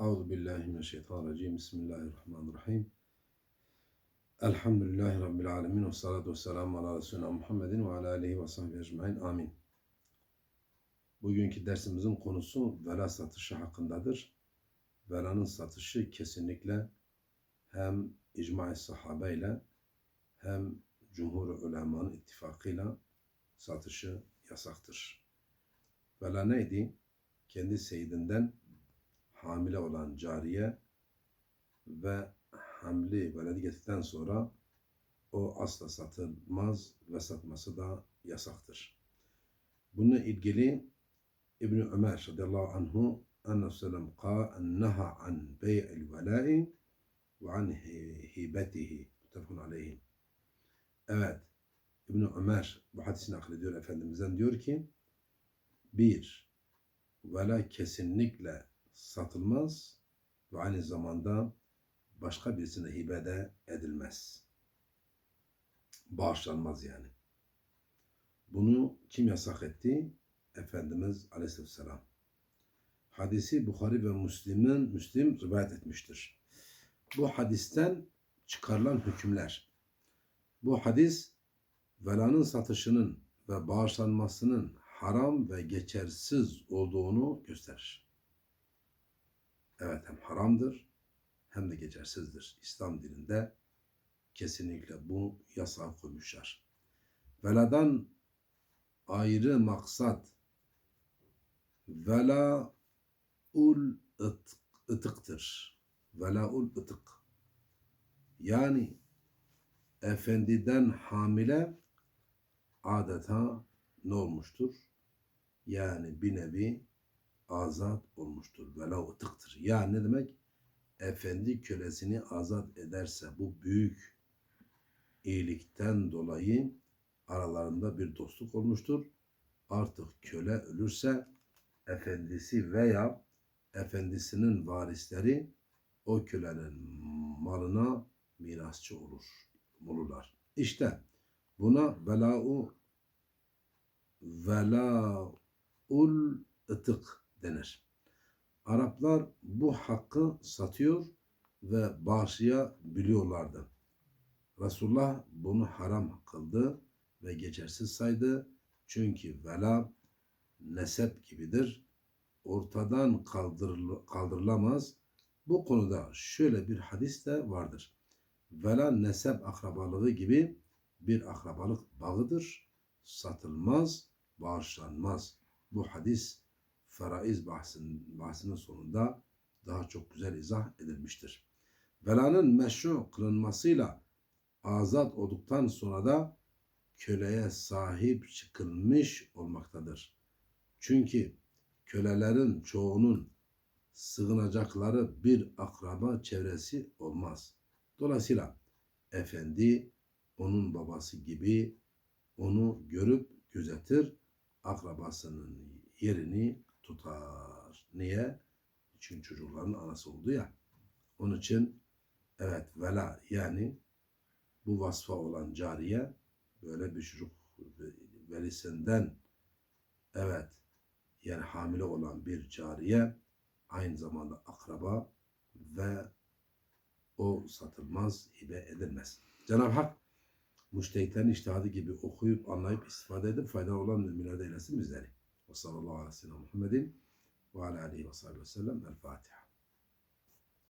Euzu billahi mineşşeytanirracim. Bismillahirrahmanirrahim. Elhamdülillahi Rabbil alemin. Ve salatu ve selamu ala Resulina Muhammedin ve ala aleyhi ve sahbihi ecmain. Amin. Bugünkü dersimizin konusu vela satışı hakkındadır. Velanın satışı kesinlikle hem icma-i sahabe ile hem cumhur ulemanın ittifakıyla satışı yasaktır. Vela neydi? Kendi seyidinden hamile olan cariye ve hamli veledi getirdikten sonra o asla satılmaz ve satması da yasaktır. Bununla ilgili İbni Ömer radıyallahu anhu enne sellem naha an bey'il velai ve an hibetihi muttefakun aleyhi. Evet, İbni Ömer bu hadisini naklediyor Efendimiz'den diyor ki bir, vela kesinlikle satılmaz ve aynı zamanda başka birisine hibe edilmez. Bağışlanmaz yani. Bunu kim yasak etti? Efendimiz Aleyhisselam. Hadisi Bukhari ve Müslim'in Müslim rivayet etmiştir. Bu hadisten çıkarılan hükümler. Bu hadis velanın satışının ve bağışlanmasının haram ve geçersiz olduğunu gösterir. Evet hem haramdır hem de geçersizdir. İslam dininde kesinlikle bu yasağı koymuşlar. Veladan ayrı maksat vela ul ıtıktır. Vela ul ıtık. Yani efendiden hamile adeta ne olmuştur? Yani bir nevi azat olmuştur. Vela ıtıktır. Yani ne demek? Efendi kölesini azat ederse bu büyük iyilikten dolayı aralarında bir dostluk olmuştur. Artık köle ölürse efendisi veya efendisinin varisleri o kölenin malına mirasçı olur, olurlar. İşte buna vela'u vela'ul ıtık denir. Araplar bu hakkı satıyor ve bağışlayabiliyorlardı. Resulullah bunu haram kıldı ve geçersiz saydı. Çünkü vela nesep gibidir. Ortadan kaldırıl kaldırılamaz. Bu konuda şöyle bir hadis de vardır. Vela nesep akrabalığı gibi bir akrabalık bağıdır. Satılmaz, bağışlanmaz. Bu hadis faraiz bahsinin, bahsinin sonunda daha çok güzel izah edilmiştir. Velanın meşru kılınmasıyla azat olduktan sonra da köleye sahip çıkılmış olmaktadır. Çünkü kölelerin çoğunun sığınacakları bir akraba çevresi olmaz. Dolayısıyla efendi onun babası gibi onu görüp gözetir, akrabasının yerini tutar. Niye? Çünkü çocukların anası oldu ya. Onun için evet vela yani bu vasfa olan cariye böyle bir çocuk velisinden evet yani hamile olan bir cariye aynı zamanda akraba ve o satılmaz, hibe edilmez. Cenab-ı Hak müştehitlerin iştihadı gibi okuyup anlayıp istifade edip faydalı olan müminler de eylesin bizleri. Ve sallallahu aleyhi ve sellem Muhammedin ve ala aleyhi ve sellem. El Fatiha.